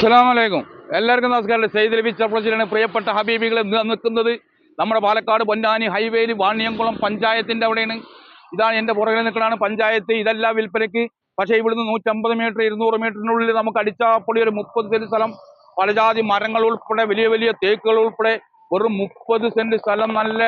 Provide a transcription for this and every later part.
അസ്സലാമലൈക്കും. എല്ലാവർക്കും നമസ്കാരം. സെയ്ദ് ലബി ചപ്പളശ്ശേരിയാണ് പ്രിയപ്പെട്ട ഹബീബികളെ നിൽക്കുന്നത് നമ്മുടെ പാലക്കാട് പൊന്നാനി ഹൈവേയിൽ വാണിയംകുളം പഞ്ചായത്തിന്റെ അവിടെയാണ്. ഇതാണ് എന്റെ പുറകിൽ നിൽക്കുന്നതാണ് പഞ്ചായത്ത്. ഇതെല്ലാം വിൽപ്പനയ്ക്ക്. പക്ഷേ ഇവിടുന്ന് നൂറ്റമ്പത് മീറ്റർ ഇരുന്നൂറ് മീറ്ററിനുള്ളിൽ നമുക്ക് അടിച്ചാപ്പൊടി ഒരു മുപ്പത് സെന്റ് സ്ഥലം. പലജാതി മരങ്ങൾ ഉൾപ്പെടെ വലിയ വലിയ തേക്കുകൾ ഉൾപ്പെടെ വെറും മുപ്പത് സെന്റ് സ്ഥലം. നല്ല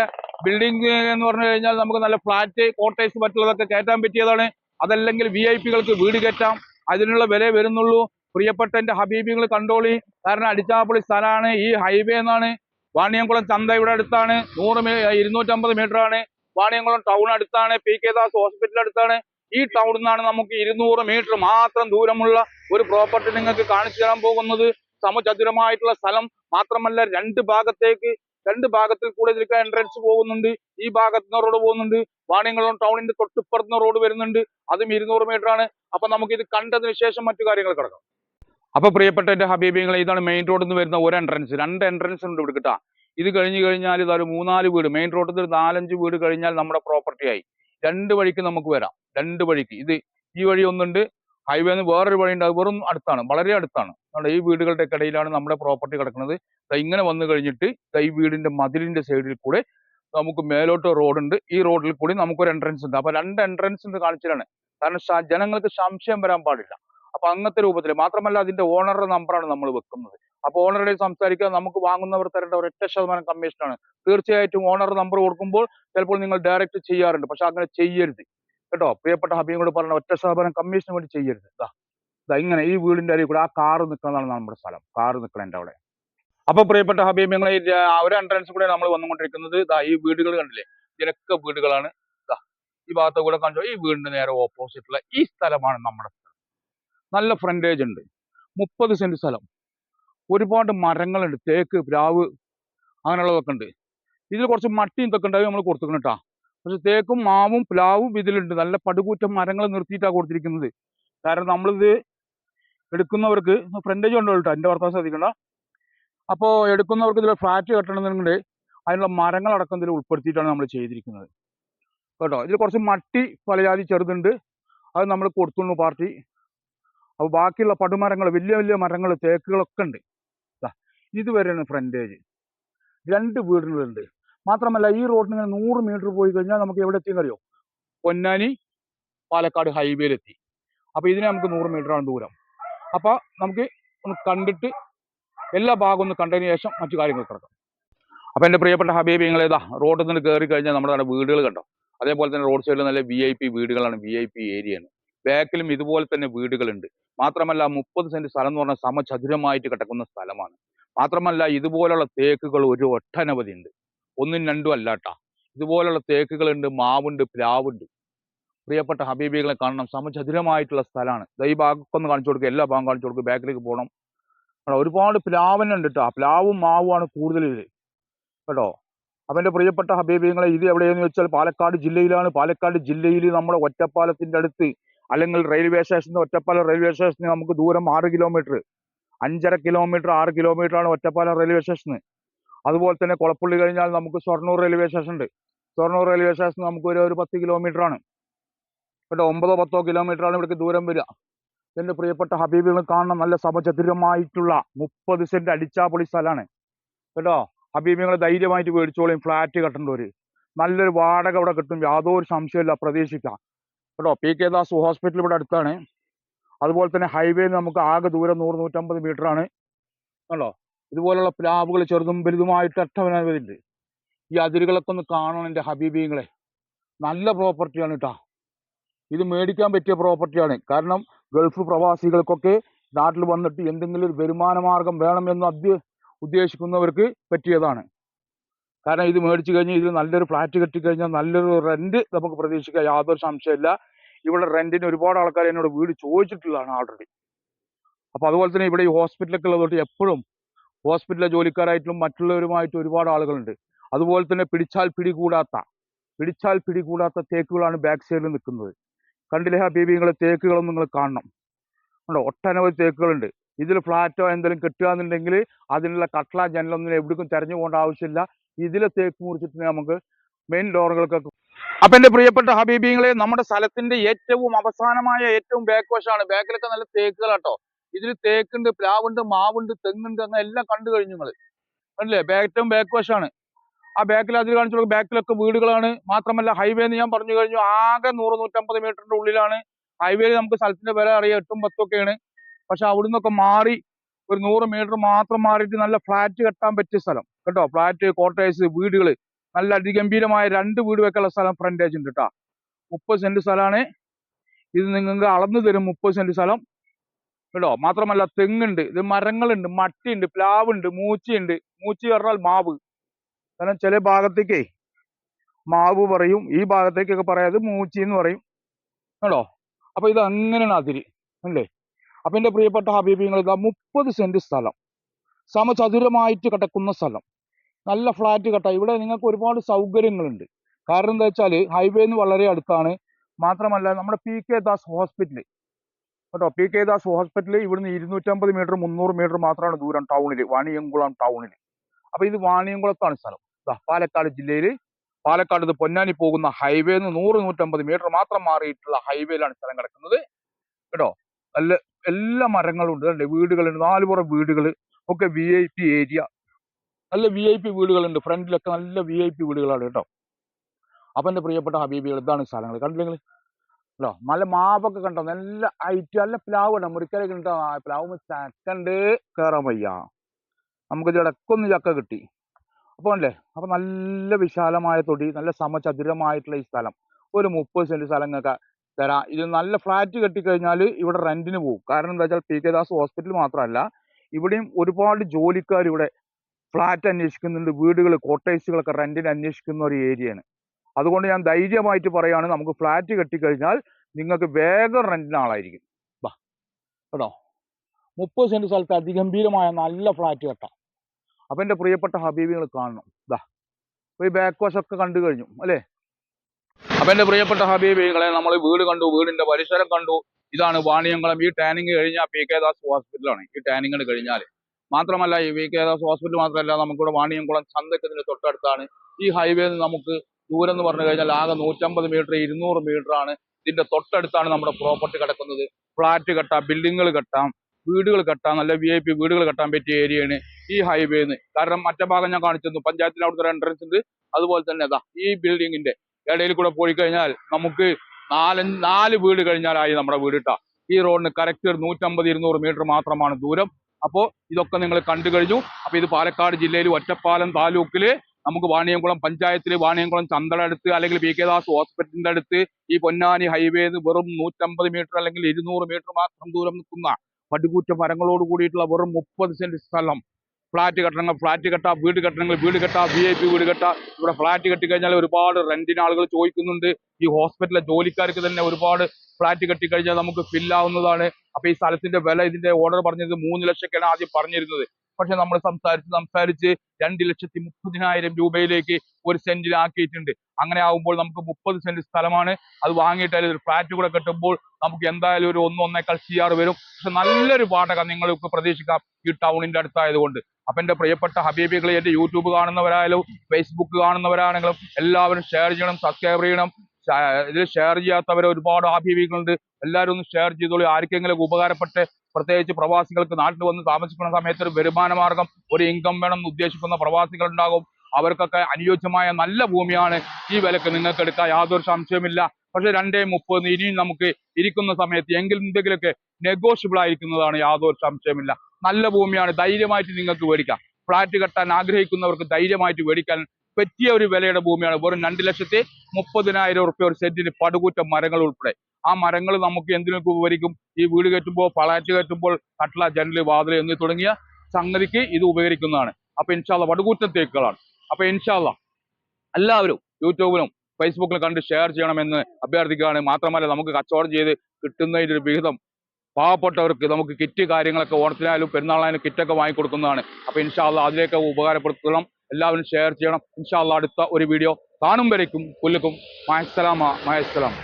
ബിൽഡിംഗ് എന്ന് പറഞ്ഞു കഴിഞ്ഞാൽ നമുക്ക് നല്ല ഫ്ലാറ്റ് കോട്ടേഴ്സ് മറ്റുള്ളതൊക്കെ കയറ്റാൻ പറ്റിയതാണ്. അതല്ലെങ്കിൽ വി ഐ പികൾക്ക് വീട് കയറ്റാം. അതിനുള്ള വില വരുന്നുള്ളൂ. പ്രിയപ്പെട്ട എന്റെ ഹബീബികൾ കണ്ടോളി. കാരണം അടിച്ചാപ്പൊളി സ്ഥലമാണ്. ഈ ഹൈവേ എന്നാണ്. വാണിയംകുളം ചന്ത ഇവിടെ അടുത്താണ്. നൂറ് മീ ഇരുന്നൂറ്റമ്പത് മീറ്റർ ആണ്. വാണിയംകുളം ടൗൺ അടുത്താണ്. പി കെ ദാസ് ഹോസ്പിറ്റൽ അടുത്താണ്. ഈ ടൗണിൽ നിന്നാണ് നമുക്ക് ഇരുന്നൂറ് മീറ്റർ മാത്രം ദൂരമുള്ള ഒരു പ്രോപ്പർട്ടി നിങ്ങൾക്ക് കാണിച്ചു തരാൻ പോകുന്നത്. സമചതുരമായിട്ടുള്ള സ്ഥലം മാത്രമല്ല രണ്ട് ഭാഗത്തേക്ക് രണ്ട് ഭാഗത്തിൽ കൂടെ ഇതിലേക്ക് എൻട്രൻസ് പോകുന്നുണ്ട്. ഈ ഭാഗത്ത് നിന്ന് റോഡ് പോകുന്നുണ്ട്. വാണിയംകുളം ടൗണിന്റെ തൊട്ടിപ്പുറത്തുനിന്ന് റോഡ് വരുന്നുണ്ട്. അതും ഇരുന്നൂറ് മീറ്റർ ആണ്. അപ്പൊ നമുക്ക് ഇത് കണ്ടതിന് ശേഷം മറ്റു കാര്യങ്ങൾ കിടക്കാം. അപ്പൊ പ്രിയപ്പെട്ട എന്റെ ഹബീബിങ്ങളെ ഇതാണ് മെയിൻ റോഡിൽ നിന്ന് വരുന്ന ഒരു എൻട്രൻസ് രണ്ട് എൻട്രൻസ് ഉണ്ട് ഇവിടെ കിട്ടാ. ഇത് കഴിഞ്ഞു കഴിഞ്ഞാൽ ഇതൊരു മൂന്നാൽ വീട്. മെയിൻ റോഡിൽ നിന്ന് നാലഞ്ച് വീട് കഴിഞ്ഞാൽ നമ്മുടെ പ്രോപ്പർട്ടി ആയി. രണ്ട് വഴിക്ക് നമുക്ക് വരാം. രണ്ട് വഴിക്ക്. ഇത് ഈ വഴി ഒന്നുണ്ട്. ഹൈവേന്ന് വേറൊരു വഴി ഉണ്ട് അത് വെറും അടുത്താണ്. വളരെ അടുത്താണ്. അതുകൊണ്ട് ഈ വീടുകളുടെ ഇടയിലാണ് നമ്മുടെ പ്രോപ്പർട്ടി കിടക്കുന്നത്. ഇങ്ങനെ വന്നു കഴിഞ്ഞിട്ട് ഈ വീടിന്റെ മതിലിന്റെ സൈഡിൽ കൂടെ നമുക്ക് മേലോട്ട് റോഡുണ്ട് ഈ റോഡിൽ കൂടി നമുക്കൊരു എൻട്രൻസ് ഉണ്ട്. അപ്പൊ രണ്ട് എൻട്രൻസ് ഉണ്ട് കാണിച്ചിട്ടാണ് കാരണം ജനങ്ങൾക്ക് സംശയം വരാൻ പാടില്ല. അപ്പൊ അങ്ങനത്തെ രൂപത്തിൽ മാത്രമല്ല അതിന്റെ ഓണറുടെ നമ്പറാണ് നമ്മൾ വെക്കുന്നത്. അപ്പൊ ഓണറുടെ സംസാരിക്കുക നമുക്ക് വാങ്ങുന്നവർ തരേണ്ട ഒരൊറ്റ ശതമാനം കമ്മീഷനാണ് തീർച്ചയായിട്ടും ഓണർ നമ്പർ കൊടുക്കുമ്പോൾ ചിലപ്പോൾ നിങ്ങൾ ഡയറക്റ്റ് ചെയ്യാറുണ്ട്. പക്ഷെ അങ്ങനെ ചെയ്യരുത്. കേട്ടോ? പ്രിയപ്പെട്ട ഹബീബോട് പറഞ്ഞ ഒറ്റ ശതമാനം കമ്മീഷന് വേണ്ടി ചെയ്യരുത്. ഇതാ ഇങ്ങനെ ഈ വീടിന്റെ അരികൂടെ കൂടെ ആ കാറ് നിൽക്കുന്നതാണ് നമ്മുടെ സ്ഥലം. കാറ് നിൽക്കണതിന്റെ അവിടെ. അപ്പൊ പ്രിയപ്പെട്ട ഹബീബ് നിങ്ങൾ ഒരു എൻട്രൻസ് കൂടെ നമ്മൾ വന്നുകൊണ്ടിരിക്കുന്നത് ഇതാ ഈ വീടുകൾ കണ്ടില്ലേ? ജനക്ക വീടുകളാണ്. ദാ ഈ ഭാഗത്ത് കൂടെ കാണിച്ചോ ഈ വീടിന്റെ നേരെ ഓപ്പോസിറ്റുള്ള ഈ സ്ഥലമാണ് നമ്മുടെ നല്ല ഫ്രണ്ടേജ് ഉണ്ട്. മുപ്പത് സെന്റ് സ്ഥലം. ഒരുപാട് മരങ്ങളുണ്ട്. തേക്ക് പ്ലാവ് അങ്ങനെയുള്ളതൊക്കെ ഉണ്ട്. ഇതിൽ കുറച്ച് മട്ടിയും ഇതൊക്കെ ഉണ്ടാവും നമ്മൾ കൊടുത്തിരിക്കണം കേട്ടാ. പക്ഷെ തേക്കും മാവും പ്ലാവും ഇതിലുണ്ട്. നല്ല പടുകൂറ്റം മരങ്ങൾ നിർത്തിയിട്ടാണ് കൊടുത്തിരിക്കുന്നത്. കാരണം നമ്മളിത് എടുക്കുന്നവർക്ക് ഫ്രണ്ടേജ് ഉണ്ടോ കേട്ടോ? എന്റെ വർത്താൻ ശ്രദ്ധിക്കണ്ട. അപ്പോൾ എടുക്കുന്നവർക്ക് ഇതിൽ ഫ്ലാറ്റ് കെട്ടണമെന്നുണ്ടെങ്കിൽ അതിനുള്ള മരങ്ങളടക്കം ഇതിൽ ഉൾപ്പെടുത്തിയിട്ടാണ് നമ്മൾ ചെയ്തിരിക്കുന്നത്. കേട്ടോ? ഇതിൽ കുറച്ച് മട്ടി പലജാതി ചെറുതുണ്ട്. അത് നമ്മൾ കൊടുത്തുള്ളൂ പാർട്ടി. അപ്പോൾ ബാക്കിയുള്ള പടുമരങ്ങൾ വലിയ വലിയ മരങ്ങൾ തേക്കുകളൊക്കെ ഉണ്ട്. ദാ, ഇതുവരെയാണ് ഫ്രണ്ടേജ് രണ്ട് വീടുകളുണ്ട് മാത്രമല്ല ഈ റോഡിന് ഇങ്ങനെ നൂറ് മീറ്റർ പോയി കഴിഞ്ഞാൽ നമുക്ക് എവിടെ എത്തിയെന്നറിയോ പൊന്നാനി പാലക്കാട് ഹൈവേയിലെത്തി അപ്പോൾ ഇതിനെ നമുക്ക് നൂറ് ആണ് ദൂരം. അപ്പോൾ നമുക്ക് ഒന്ന് കണ്ടിട്ട് എല്ലാ ഭാഗവും ഒന്ന് കണ്ടതിന് ശേഷം മറ്റു കാര്യങ്ങൾ കിടക്കാം. അപ്പോൾ എന്റെ പ്രിയപ്പെട്ട ഹബീബി നിങ്ങൾ ഏതാ റോഡിൽ നിന്ന് കയറി കഴിഞ്ഞാൽ നമ്മുടെ വീടുകൾ കണ്ടോ? അതേപോലെ തന്നെ റോഡ് സൈഡിൽ നല്ല വി ഐ പി വീടുകളാണ് വി ഐ പി ഏരിയയാണ് ബാക്കിലും ഇതുപോലെ തന്നെ വീടുകളുണ്ട്. മാത്രമല്ല മുപ്പത് സെന്റ് സ്ഥലം എന്ന് പറഞ്ഞാൽ സമചതുരമായിട്ട് കിടക്കുന്ന സ്ഥലമാണ്. മാത്രമല്ല ഇതുപോലുള്ള തേക്കുകൾ ഒരു ഒട്ടനവധി ഉണ്ട്. ഒന്നും രണ്ടും അല്ലാട്ടാ. ഇതുപോലുള്ള തേക്കുകളുണ്ട് മാവുണ്ട് പ്ലാവുണ്ട്. പ്രിയപ്പെട്ട ഹബീബികളെ കാണണം. സമചതുരമായിട്ടുള്ള സ്ഥലമാണ്. ഈ ഭാഗമൊക്കെ ഒന്ന് കാണിച്ചു കൊടുക്കുക എല്ലാ ഭാഗം കാണിച്ചു കൊടുക്കുക ബാക്കിലേക്ക് പോകണം. കേട്ടോ ഒരുപാട് പ്ലാവനുണ്ട് കേട്ടോ പ്ലാവും മാവുമാണ് കൂടുതൽ ഇത് കേട്ടോ? അവന്റെ പ്രിയപ്പെട്ട ഹബീബിങ്ങളെ ഇത് എവിടെയെന്ന് വെച്ചാൽ പാലക്കാട് ജില്ലയിലാണ്. പാലക്കാട് ജില്ലയിൽ നമ്മുടെ ഒറ്റപ്പാലത്തിന്റെ അടുത്ത് അല്ലെങ്കിൽ റെയിൽവേ സ്റ്റേഷൻ ഒറ്റപ്പാലം റെയിൽവേ സ്റ്റേഷനിൽ നമുക്ക് ദൂരം ആറ് കിലോമീറ്റർ അഞ്ചര കിലോമീറ്റർ ആറ് കിലോമീറ്റർ ആണ് ഒറ്റപ്പാലം റെയിൽവേ സ്റ്റേഷന് അതുപോലെ തന്നെ കുളപ്പള്ളി കഴിഞ്ഞാൽ നമുക്ക് ഷൊർണൂർ റെയിൽവേ സ്റ്റേഷൻ ഉണ്ട്. ഷൊർണൂർ റെയിൽവേ സ്റ്റേഷൻ നമുക്ക് ഒരു ഒരു പത്ത് കിലോമീറ്റർ ആണ്. കേട്ടോ ഒമ്പതോ പത്തോ കിലോമീറ്റർ ആണ് ഇവിടേക്ക് ദൂരം വരിക. എന്റെ പ്രിയപ്പെട്ട ഹബീബുകൾ കാണുന്ന നല്ല സമചതുരമായിട്ടുള്ള മുപ്പത് സെന്റ് അടിച്ചാപ്പൊളി സ്ഥലമാണ്. കേട്ടോ? ഹബീബുകൾ ധൈര്യമായിട്ട് മേടിച്ചോളിയും ഫ്ലാറ്റ് കെട്ടേണ്ടവര്. നല്ലൊരു വാടക അവിടെ കിട്ടും. യാതൊരു സംശയമില്ല പ്രതീക്ഷിക്കാം. കേട്ടോ. പി കെ ദാസ് ഹോസ്പിറ്റൽ ഇവിടെ അടുത്താണ്. അതുപോലെ തന്നെ ഹൈവേയിൽ നമുക്ക് ആകെ ദൂരം നൂറ് നൂറ്റമ്പത് ആണ്. കണ്ടോ? ഇതുപോലുള്ള പ്ലാവുകൾ ചെറുതും വലുതുമായിട്ട് അട്ടവനവധിയുണ്ട് ഈ അതിരുകളൊക്കെ ഒന്ന് കാണണം എന്റെ ഹബീബീങ്ങളെ. നല്ല പ്രോപ്പർട്ടിയാണ് കേട്ടോ ഇത് മേടിക്കാൻ പറ്റിയ പ്രോപ്പർട്ടിയാണ് കാരണം ഗൾഫ് പ്രവാസികൾക്കൊക്കെ നാട്ടിൽ വന്നിട്ട് എന്തെങ്കിലും ഒരു വരുമാന മാർഗം വേണമെന്ന് അദ്യ ഉദ്ദേശിക്കുന്നവർക്ക് പറ്റിയതാണ്. കാരണം ഇത് മേടിച്ചു കഴിഞ്ഞാൽ ഇതിൽ നല്ലൊരു ഫ്ലാറ്റ് കെട്ടിക്കഴിഞ്ഞാൽ നല്ലൊരു റെന്റ് നമുക്ക് പ്രതീക്ഷിക്കാം. യാതൊരു സംശയമില്ല ഇവിടെ റെന്റിന് ഒരുപാട് ആൾക്കാർ എന്നോട് വീട് ചോദിച്ചിട്ടുള്ളതാണ് ആൾറെഡി അപ്പൊ അതുപോലെ തന്നെ ഇവിടെ ഈ ഹോസ്പിറ്റലൊക്കെ ഉള്ളതുകൊണ്ട് എപ്പോഴും ഹോസ്പിറ്റലിലെ ജോലിക്കാരായിട്ടും മറ്റുള്ളവരുമായിട്ട് ഒരുപാട് ആളുകളുണ്ട്. അതുപോലെ തന്നെ പിടിച്ചാൽ പിടികൂടാത്ത പിടിച്ചാൽ പിടികൂടാത്ത തേക്കുകളാണ് ബാക്ക് സൈഡിൽ നിൽക്കുന്നത്. കണ്ടില്ലേ ഹബീബി നിങ്ങൾ തേക്കുകളൊന്നും നിങ്ങൾ കാണണം. ഉണ്ടോ ഒട്ടനവധി തേക്കുകളുണ്ട്. ഇതിൽ ഫ്ലാറ്റോ എന്തെങ്കിലും കെട്ടുക എന്നുണ്ടെങ്കിൽ അതിനുള്ള കട്ട്ല ജനലൊന്നും എവിടേക്കും തെരഞ്ഞു പോകേണ്ട ആവശ്യമില്ല. ഇതിലെ തേക്ക് മുറിച്ചിട്ട് നമുക്ക് മെയിൻ ഡോറുകൾക്കൊക്കെ അപ്പൊ എന്റെ പ്രിയപ്പെട്ട ഹബീബിങ്ങളെ നമ്മുടെ സ്ഥലത്തിന്റെ ഏറ്റവും അവസാനമായ ഏറ്റവും ബാക്ക് വശമാണ് ബാക്കിലൊക്കെ നല്ല തേക്കുകൾ കേട്ടോ ഇതിൽ തേക്കുണ്ട് പ്ലാവുണ്ട് മാവുണ്ട് തെങ്ങുണ്ട് അങ്ങനെ എല്ലാം കണ്ടു കഴിഞ്ഞു നിങ്ങൾ അല്ലേ? ഏറ്റവും ബാക്ക് വശമാണ് ആ ബാക്കിൽ അതിൽ കാണിച്ചു ബാക്കിലൊക്കെ വീടുകളാണ്. മാത്രമല്ല ഹൈവേ എന്ന് ഞാൻ പറഞ്ഞു കഴിഞ്ഞു ആകെ നൂറ് നൂറ്റമ്പത് മീറ്ററിന്റെ ഉള്ളിലാണ്. ഹൈവേ നമുക്ക് സ്ഥലത്തിന്റെ വില അറിയാം എട്ടും പത്തും ഒക്കെയാണ്. പക്ഷെ അവിടെ നിന്നൊക്കെ മാറി ഒരു നൂറ് മീറ്റർ മാത്രം മാറിയിട്ട് നല്ല ഫ്ലാറ്റ് കെട്ടാൻ പറ്റിയ സ്ഥലം. കേട്ടോ? ഫ്ലാറ്റ് ക്വാർട്ടേഴ്സ് വീടുകൾ നല്ല അതിഗംഭീരമായ രണ്ട് വീട് വെക്കാനുള്ള സ്ഥലം ഫ്രണ്ടേജ് ഉണ്ട് കേട്ടോ മുപ്പത് സെന്റ് സ്ഥലമാണ്. ഇത് നിങ്ങൾക്ക് അളന്നു തരും മുപ്പത് സെന്റ് സ്ഥലം. കേട്ടോ? മാത്രമല്ല തെങ്ങുണ്ട് ഇത് മരങ്ങളുണ്ട് മട്ടിയുണ്ട് പ്ലാവുണ്ട് മൂച്ചിയുണ്ട്. മൂച്ചി പറഞ്ഞാൽ മാവ്. കാരണം ചില ഭാഗത്തേക്കേ മാവ് പറയും ഈ ഭാഗത്തേക്കൊക്കെ പറയാത് മൂച്ചി എന്ന് പറയും. കേട്ടോ? അപ്പൊ ഇത് അങ്ങനെയാണ് അതിര്. അല്ലേ? അപ്പൊ എന്റെ പ്രിയപ്പെട്ട ഹബീബിങ്ങൾ ഇതാ മുപ്പത് സെന്റ് സ്ഥലം. സമചതുരമായിട്ട് കിടക്കുന്ന സ്ഥലം. നല്ല ഫ്ലാറ്റ് കട്ട. ഇവിടെ നിങ്ങൾക്ക് ഒരുപാട് സൗകര്യങ്ങളുണ്ട്. കാരണം എന്താ വെച്ചാൽ ഹൈവേന്ന് വളരെ അടുത്താണ്. മാത്രമല്ല നമ്മുടെ പി കെ ദാസ് ഹോസ്പിറ്റൽ കേട്ടോ പി കെ ദാസ് ഹോസ്പിറ്റൽ ഇവിടുന്ന് ഇരുന്നൂറ്റമ്പത് മീറ്റർ മുന്നൂറ് മീറ്റർ മാത്രമാണ് ദൂരം ടൗണിൽ വാണിയംകുളം ടൗണിൽ അപ്പോൾ ഇത് വാണിയംകുളത്താണ് സ്ഥലം. പാലക്കാട് ജില്ലയിൽ പാലക്കാട് ഇത് പൊന്നാനി പോകുന്ന ഹൈവേന്ന് നൂറ് നൂറ്റമ്പത് മീറ്റർ മാത്രം മാറിയിട്ടുള്ള ഹൈവേയിലാണ് സ്ഥലം കിടക്കുന്നത്. കേട്ടോ നല്ല എല്ലാ മരങ്ങളും ഉണ്ട്. വീടുകളുണ്ട്. നാലുപുറം വീടുകൾ ഒക്കെ വി ഐ പി ഏരിയ നല്ല വി ഐ പി വീടുകളുണ്ട്. ഫ്രണ്ടിലൊക്കെ നല്ല വി ഐ പി വീടുകളാണ് കേട്ടോ. അപ്പൊ എന്റെ പ്രിയപ്പെട്ട ഹബീബികൾ ഇതാണ് സ്ഥലങ്ങൾ. കണ്ടില്ലെങ്കിൽ കേട്ടോ നല്ല മാവൊക്കെ കണ്ടോ? നല്ല ഐറ്റ് നല്ല പ്ലാവ് ഉണ്ട് മുറിക്കലൊക്കെ ഉണ്ടോ ആ പ്ലാവ് ചക്കണ്ട് കയറാൻ വയ്യ. നമുക്ക് ഇടക്കൊന്ന് ചക്ക കിട്ടി. അപ്പോൾ അല്ലേ അപ്പൊ നല്ല വിശാലമായ തൊടി നല്ല സമചതുരമായിട്ടുള്ള ഈ സ്ഥലം. ഒരു മുപ്പത് സെന്റ് സ്ഥലങ്ങൾക്ക് തരാം. ഇത് നല്ല ഫ്ലാറ്റ് കെട്ടിക്കഴിഞ്ഞാൽ ഇവിടെ റെന്റിന് പോകും കാരണം എന്താ വെച്ചാൽ പി കെ ദാസ് ഹോസ്പിറ്റൽ മാത്രമല്ല ഇവിടെയും ഒരുപാട് ജോലിക്കാർ ഇവിടെ ഫ്ലാറ്റ് അന്വേഷിക്കുന്നുണ്ട് വീടുകൾ കോട്ടേഴ്സുകളൊക്കെ റെന്റിന് അന്വേഷിക്കുന്ന ഒരു ഏരിയയാണ്. അതുകൊണ്ട് ഞാൻ ധൈര്യമായിട്ട് പറയുകയാണ് നമുക്ക് ഫ്ലാറ്റ് കെട്ടിക്കഴിഞ്ഞാൽ നിങ്ങൾക്ക് വേഗം റെന്റിന് ആളായിരിക്കും. വാ കേട്ടോ? മുപ്പത് സെന്റ് സ്ഥലത്ത് അതിഗംഭീരമായ നല്ല ഫ്ലാറ്റ് കെട്ടാം. അപ്പം എന്റെ പ്രിയപ്പെട്ട ഹബീബികൾ കാണണം. ഇതാ അപ്പോൾ ഈ ബാക്ക് വശമൊക്കെ കണ്ടു കഴിഞ്ഞു അല്ലേ? അപ്പം എന്റെ പ്രിയപ്പെട്ട ഹബീബികളെ നമ്മൾ വീട് കണ്ടു വീടിന്റെ പരിസരം കണ്ടു. ഇതാണ് വാണിയംകുളം. ഈ ടാനിങ് കഴിഞ്ഞാൽ പി കെ ദാസ് ഹോസ്പിറ്റലാണ് ഈ ടാനിങ്ങിന് കഴിഞ്ഞാൽ മാത്രമല്ല ഈ വി കെ ദാസ് ഹോസ്പിറ്റൽ മാത്രമല്ല നമുക്കിവിടെ വാണിയംകുളം ചന്തക്കത്തിന് തൊട്ടടുത്താണ്. ഈ ഹൈവേന്ന് നമുക്ക് ദൂരം എന്ന് പറഞ്ഞു കഴിഞ്ഞാൽ ആകെ നൂറ്റമ്പത് മീറ്റർ ഇരുന്നൂറ് മീറ്റർ ആണ്. ഇതിന്റെ തൊട്ടടുത്താണ് നമ്മുടെ പ്രോപ്പർട്ടി കിടക്കുന്നത്. ഫ്ലാറ്റ് കെട്ടാം ബിൽഡിങ്ങുകൾ കെട്ടാം വീടുകൾ കെട്ടാം നല്ല വി വീടുകൾ കെട്ടാൻ പറ്റിയ ഏരിയയാണ് ഈ ഹൈവേന്ന് കാരണം മറ്റേ ഭാഗം ഞാൻ കാണിച്ചു തന്നു. പഞ്ചായത്തിന് അവിടുത്തെ എൻട്രൻസ് ഉണ്ട്. അതുപോലെ തന്നെ അതാ ഈ ബിൽഡിങ്ങിന്റെ ഇടയിൽ കൂടെ പോയി കഴിഞ്ഞാൽ നമുക്ക് നാല് നാല് വീട് കഴിഞ്ഞാലായി നമ്മുടെ വീട് ഈ റോഡിന് കറക്റ്റ് നൂറ്റമ്പത് ഇരുന്നൂറ് മീറ്റർ മാത്രമാണ് ദൂരം. അപ്പോൾ ഇതൊക്കെ നിങ്ങൾ കണ്ടു കഴിഞ്ഞു. അപ്പോൾ ഇത് പാലക്കാട് ജില്ലയിൽ ഒറ്റപ്പാലം താലൂക്കിൽ നമുക്ക് വാണിയംകുളം പഞ്ചായത്തിൽ വാണിയംകുളം ചന്തട അടുത്ത് അല്ലെങ്കിൽ പി കെ ദാസ് ഹോസ്പിറ്റലിന്റെ അടുത്ത് ഈ പൊന്നാനി ഹൈവേ വെറും നൂറ്റമ്പത് മീറ്റർ അല്ലെങ്കിൽ ഇരുന്നൂറ് മീറ്റർ മാത്രം ദൂരം നിൽക്കുന്ന പടുകൂറ്റ മരങ്ങളോട് കൂടിയിട്ടുള്ള വെറും മുപ്പത് സെന്റ് സ്ഥലം. ഫ്ലാറ്റ് കെട്ടണങ്ങൾ ഫ്ലാറ്റ് കെട്ടാം വീട് കെട്ടണങ്ങൾ വീട് കെട്ടാം വി ഐ പി വീട് കെട്ടാം. ഇവിടെ ഫ്ലാറ്റ് കെട്ടി കഴിഞ്ഞാൽ ഒരുപാട് റെന്റിന് ആളുകൾ ചോദിക്കുന്നുണ്ട്. ഈ ഹോസ്പിറ്റലിലെ ജോലിക്കാർക്ക് തന്നെ ഒരുപാട് ഫ്ലാറ്റ് കെട്ടി കഴിഞ്ഞാൽ നമുക്ക് ഫില്ലാവുന്നതാണ് അപ്പൊ ഈ സ്ഥലത്തിന്റെ വില ഇതിന്റെ ഓർഡർ പറഞ്ഞത് മൂന്ന് ലക്ഷക്കാണ് ആദ്യം പറഞ്ഞിരുന്നത്. പക്ഷെ നമ്മൾ സംസാരിച്ച് സംസാരിച്ച് രണ്ട് ലക്ഷത്തി മുപ്പതിനായിരം രൂപയിലേക്ക് ഒരു സെന്റിൽ ആക്കിയിട്ടുണ്ട്. അങ്ങനെ ആകുമ്പോൾ നമുക്ക് മുപ്പത് സെന്റ് സ്ഥലമാണ്. അത് വാങ്ങിയിട്ട് ഒരു ഫ്ലാറ്റ് കൂടെ കെട്ടുമ്പോൾ നമുക്ക് എന്തായാലും ഒരു ഒന്ന് ഒന്നേക്കാൾ സി ആർ വരും. പക്ഷെ നല്ലൊരു വാടക നിങ്ങൾക്ക് പ്രതീക്ഷിക്കാം ഈ ടൗണിന്റെ അടുത്തായതുകൊണ്ട്. അപ്പൊ എന്റെ പ്രിയപ്പെട്ട ഹബീബികളെ എന്റെ യൂട്യൂബ് കാണുന്നവരായാലും ഫേസ്ബുക്ക് കാണുന്നവരാണെങ്കിലും എല്ലാവരും ഷെയർ ചെയ്യണം സബ്സ്ക്രൈബ് ചെയ്യണം. ഇതിൽ ഷെയർ ചെയ്യാത്തവർ ഒരുപാട് ഹബീബികളുണ്ട്. എല്ലാവരും ഒന്ന് ഷെയർ ചെയ്തോളൂ. ആർക്കെങ്കിലും ഉപകാരപ്പെട്ട് പ്രത്യേകിച്ച് പ്രവാസികൾക്ക് നാട്ടിൽ വന്ന് താമസിക്കുന്ന സമയത്ത് ഒരു വരുമാന മാർഗം ഒരു ഇൻകം വേണം എന്ന് ഉദ്ദേശിക്കുന്ന പ്രവാസികൾ ഉണ്ടാകും അവർക്കൊക്കെ അനുയോജ്യമായ നല്ല ഭൂമിയാണ് ഈ വിലക്ക് നിങ്ങൾക്ക് എടുക്കാൻ യാതൊരു സംശയമില്ല പക്ഷെ രണ്ടേ മുപ്പത് ഇനിയും നമുക്ക് ഇരിക്കുന്ന സമയത്ത് എങ്കിലും എന്തെങ്കിലുമൊക്കെ നെഗോഷ്യബിൾ ആയിരിക്കുന്നതാണ് യാതൊരു സംശയമില്ല നല്ല ഭൂമിയാണ് ധൈര്യമായിട്ട് നിങ്ങൾക്ക് മേടിക്കാം. ഫ്ലാറ്റ് കെട്ടാൻ ആഗ്രഹിക്കുന്നവർക്ക് ധൈര്യമായിട്ട് മേടിക്കാൻ പറ്റിയ ഒരു വിലയുടെ ഭൂമിയാണ് വെറും രണ്ട് ലക്ഷത്തി മുപ്പതിനായിരം ഉറുപ്പ്യ ഒരു സെന്റിന് പടുകൂറ്റ മരങ്ങൾ ഉൾപ്പെടെ. ആ മരങ്ങൾ നമുക്ക് എന്തിനൊക്കെ ഉപകരിക്കും? ഈ വീട് കയറ്റുമ്പോൾ ഫ്ലാറ്റ് കയറ്റുമ്പോൾ കട്ട്ല ജനൽ വാതിൽ എന്നീ തുടങ്ങിയ സംഗതിക്ക് ഇത് ഉപകരിക്കുന്നതാണ്. അപ്പൊ ഇൻഷാല്ല പടുകൂറ്റ തേക്കുകളാണ്. അപ്പൊ ഇൻഷാല്ല എല്ലാവരും യൂട്യൂബിലും ഫേസ്ബുക്കിലും കണ്ട് ഷെയർ ചെയ്യണമെന്ന് അഭ്യർത്ഥിക്കുകയാണ്. മാത്രമല്ല നമുക്ക് കച്ചവടം ചെയ്ത് കിട്ടുന്നതിന്റെ ഒരു വിഹിതം പാവപ്പെട്ടവർക്ക് നമുക്ക് കിറ്റ് കാര്യങ്ങളൊക്കെ ഓണത്തിനായാലും പെരുന്നാളായാലും കിറ്റൊക്കെ വാങ്ങിക്കൊടുക്കുന്നതാണ് അപ്പൊ ഇൻഷാല്ല അതിലേക്ക് ഉപകാരപ്പെടുത്തണം. എല്ലാവരും ഷെയർ ചെയ്യണം. ഇൻഷാല്ല അടുത്ത ഒരു വീഡിയോ കാണും വരയ്ക്കും പുല്ലുക്കും. മഹസ്സലാമ മഹസ്സലാം